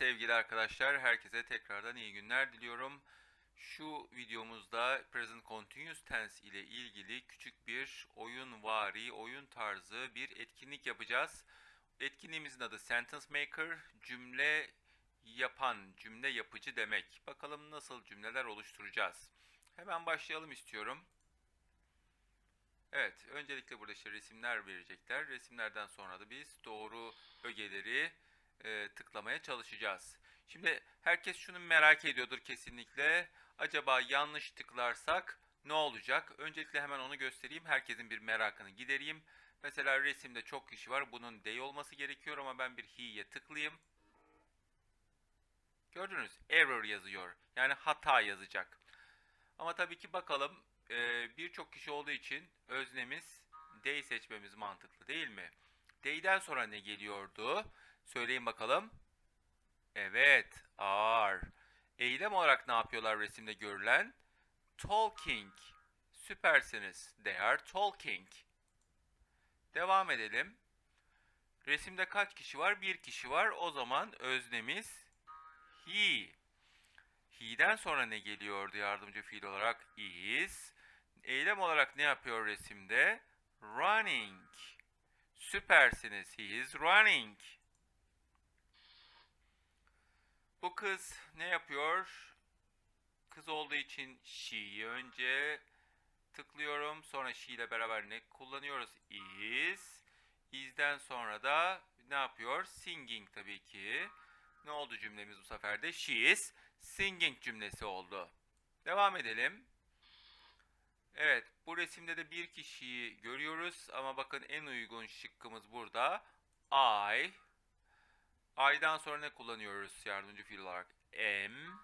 sevgili arkadaşlar. Herkese tekrardan iyi günler diliyorum. Şu videomuzda present continuous tense ile ilgili küçük bir oyun vari, oyun tarzı bir etkinlik yapacağız. Etkinliğimizin adı Sentence Maker, cümle yapan, cümle yapıcı demek. Bakalım nasıl cümleler oluşturacağız. Hemen başlayalım istiyorum. Evet, öncelikle burada işte resimler verecekler. Resimlerden sonra da biz doğru ögeleri e, tıklamaya çalışacağız. Şimdi herkes şunu merak ediyordur kesinlikle. Acaba yanlış tıklarsak ne olacak? Öncelikle hemen onu göstereyim. Herkesin bir merakını gidereyim. Mesela resimde çok kişi var. Bunun they olması gerekiyor ama ben bir he'ye tıklayayım. Gördünüz. Error yazıyor. Yani hata yazacak. Ama tabii ki bakalım e, birçok kişi olduğu için öznemiz they seçmemiz mantıklı değil mi? They'den sonra ne geliyordu? Söyleyin bakalım. Evet, are. Eylem olarak ne yapıyorlar resimde görülen? Talking. Süpersiniz. They are talking. Devam edelim. Resimde kaç kişi var? Bir kişi var. O zaman öznemiz he. He'den sonra ne geliyordu yardımcı fiil olarak? Is. Eylem olarak ne yapıyor resimde? Running. Süpersiniz. He is running. Bu kız ne yapıyor? Kız olduğu için she'yi önce tıklıyorum. Sonra she ile beraber ne kullanıyoruz? Is. Is'den sonra da ne yapıyor? Singing tabii ki. Ne oldu cümlemiz bu sefer de? She is singing cümlesi oldu. Devam edelim. Evet, bu resimde de bir kişiyi görüyoruz ama bakın en uygun şıkkımız burada. I. I'dan sonra ne kullanıyoruz yardımcı fiil olarak? Am.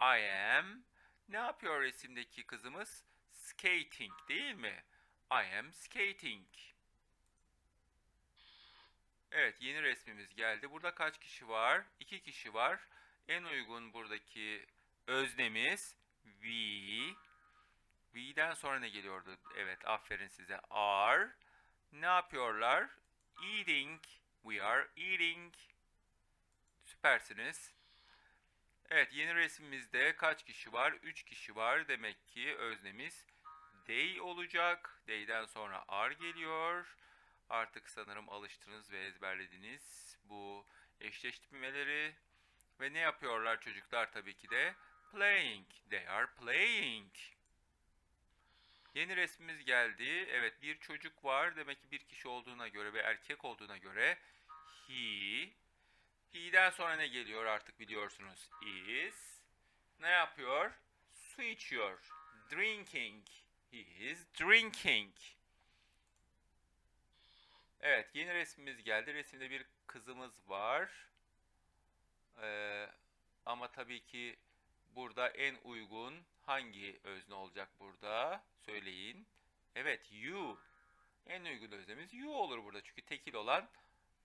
I am. Ne yapıyor resimdeki kızımız? Skating değil mi? I am skating. Evet, yeni resmimiz geldi. Burada kaç kişi var? İki kişi var. En uygun buradaki öznemiz we. We'den sonra ne geliyordu? Evet, aferin size. Are. Ne yapıyorlar? Eating. We are eating. Süpersiniz. Evet, yeni resimimizde kaç kişi var? 3 kişi var. Demek ki öznemiz they olacak. They'den sonra are geliyor. Artık sanırım alıştınız ve ezberlediniz bu eşleştirmeleri. Ve ne yapıyorlar çocuklar tabii ki de? Playing. They are playing. Yeni resmimiz geldi. Evet bir çocuk var. Demek ki bir kişi olduğuna göre ve erkek olduğuna göre he. He'den sonra ne geliyor artık biliyorsunuz. Is. Ne yapıyor? Su içiyor. Drinking. He is drinking. Evet yeni resmimiz geldi. Resimde bir kızımız var. Ee, ama tabii ki burada en uygun hangi özne olacak burada? Söyleyin. Evet you. En uygun öznemiz you olur burada. Çünkü tekil olan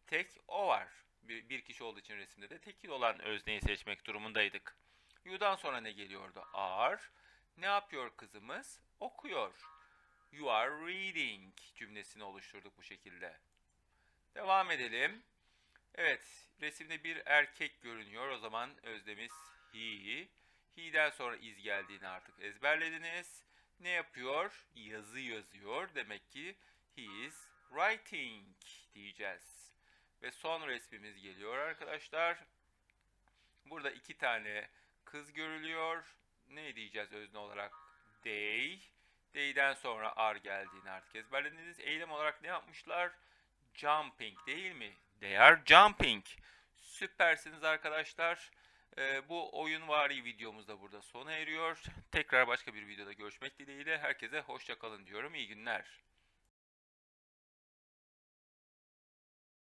tek o var. Bir, kişi olduğu için resimde de tekil olan özneyi seçmek durumundaydık. You'dan sonra ne geliyordu? Are. Ne yapıyor kızımız? Okuyor. You are reading cümlesini oluşturduk bu şekilde. Devam edelim. Evet, resimde bir erkek görünüyor. O zaman özdemiz he. He'den sonra is geldiğini artık ezberlediniz. Ne yapıyor? Yazı yazıyor. Demek ki he is writing diyeceğiz. Ve son resmimiz geliyor arkadaşlar. Burada iki tane kız görülüyor. Ne diyeceğiz özne olarak? They. They'den sonra are geldiğini artık ezberlediniz. Eylem olarak ne yapmışlar? Jumping değil mi? They are jumping. Süpersiniz arkadaşlar. Ee, bu oyun vari videomuz da burada sona eriyor. Tekrar başka bir videoda görüşmek dileğiyle. Herkese hoşça kalın diyorum. İyi günler.